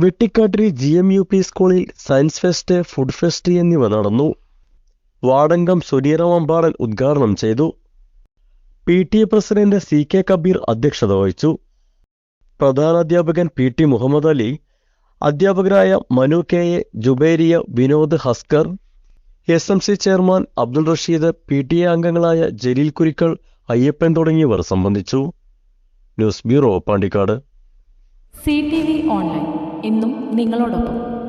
Vettikattiri G M U P സ്കൂളിൽ science fest food fest എന്നിവ നടന്നു. വാടങ്കം സുനീറമമ്പാടൻ ഉദ്ഘാടനം ചെയ്തു. P T A president C K Kabeer അധ്യക്ഷത വഹിച്ചു. പ്രധാനാധ്യാപകൻ പി ടി മുഹമ്മദ് അലി അധ്യാപകരായ Manu K A Jubairiya Vinod Haskar S M C chairman Abdul Rasheed P T A അംഗങ്ങളായ ജലീൽ കുരിക്കൾ അയ്യപ്പൻ തുടങ്ങിയവർ സംബന്ധിച്ചു. News bureau Pandikkad. C T V online എന്നും നിങ്ങളോടൊപ്പം.